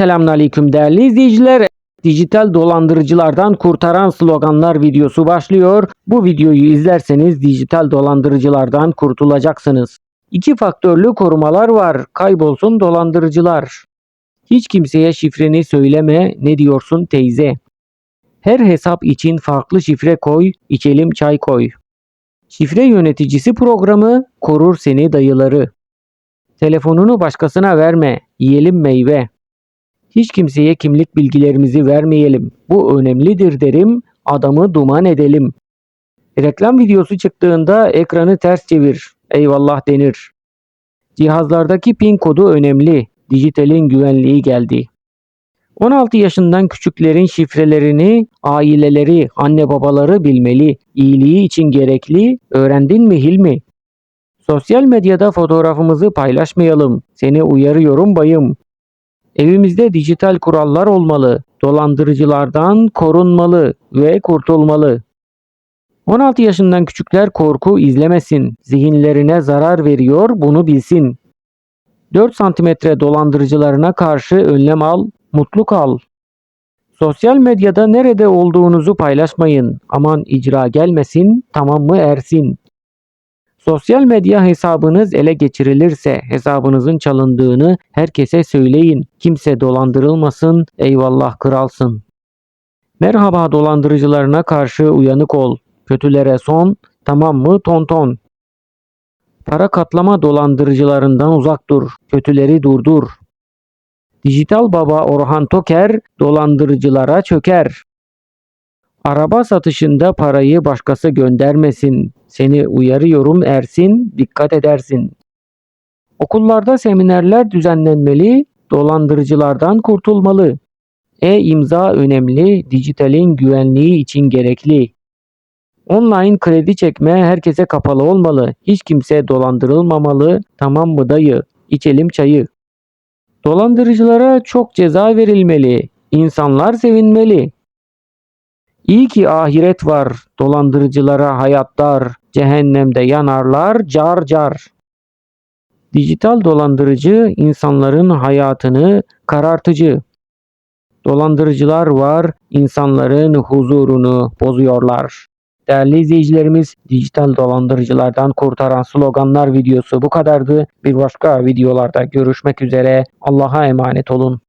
Selamünaleyküm değerli izleyiciler. Dijital dolandırıcılardan kurtaran sloganlar videosu başlıyor. Bu videoyu izlerseniz dijital dolandırıcılardan kurtulacaksınız. İki faktörlü korumalar var. Kaybolsun dolandırıcılar. Hiç kimseye şifreni söyleme. Ne diyorsun teyze? Her hesap için farklı şifre koy. içelim çay koy. Şifre yöneticisi programı korur seni dayıları. Telefonunu başkasına verme. Yiyelim meyve. Hiç kimseye kimlik bilgilerimizi vermeyelim. Bu önemlidir derim. Adamı duman edelim. Reklam videosu çıktığında ekranı ters çevir. Eyvallah denir. Cihazlardaki pin kodu önemli. Dijitalin güvenliği geldi. 16 yaşından küçüklerin şifrelerini aileleri, anne babaları bilmeli. İyiliği için gerekli. Öğrendin mi Hilmi? Sosyal medyada fotoğrafımızı paylaşmayalım. Seni uyarıyorum bayım. Evimizde dijital kurallar olmalı. Dolandırıcılardan korunmalı ve kurtulmalı. 16 yaşından küçükler korku izlemesin. Zihinlerine zarar veriyor bunu bilsin. 4 santimetre dolandırıcılarına karşı önlem al, mutlu kal. Sosyal medyada nerede olduğunuzu paylaşmayın. Aman icra gelmesin, tamam mı Ersin? Sosyal medya hesabınız ele geçirilirse hesabınızın çalındığını herkese söyleyin. Kimse dolandırılmasın, eyvallah kralsın. Merhaba dolandırıcılarına karşı uyanık ol. Kötülere son, tamam mı tonton? Para katlama dolandırıcılarından uzak dur. Kötüleri durdur. Dijital baba Orhan Toker dolandırıcılara çöker. Araba satışında parayı başkası göndermesin. Seni uyarıyorum Ersin, dikkat edersin. Okullarda seminerler düzenlenmeli, dolandırıcılardan kurtulmalı. E-imza önemli, dijitalin güvenliği için gerekli. Online kredi çekme herkese kapalı olmalı. Hiç kimse dolandırılmamalı. Tamam mı dayı? İçelim çayı. Dolandırıcılara çok ceza verilmeli. İnsanlar sevinmeli. İyi ki ahiret var. Dolandırıcılara hayat dar. Cehennemde yanarlar car car. Dijital dolandırıcı insanların hayatını karartıcı. Dolandırıcılar var, insanların huzurunu bozuyorlar. Değerli izleyicilerimiz, dijital dolandırıcılardan kurtaran sloganlar videosu bu kadardı. Bir başka videolarda görüşmek üzere. Allah'a emanet olun.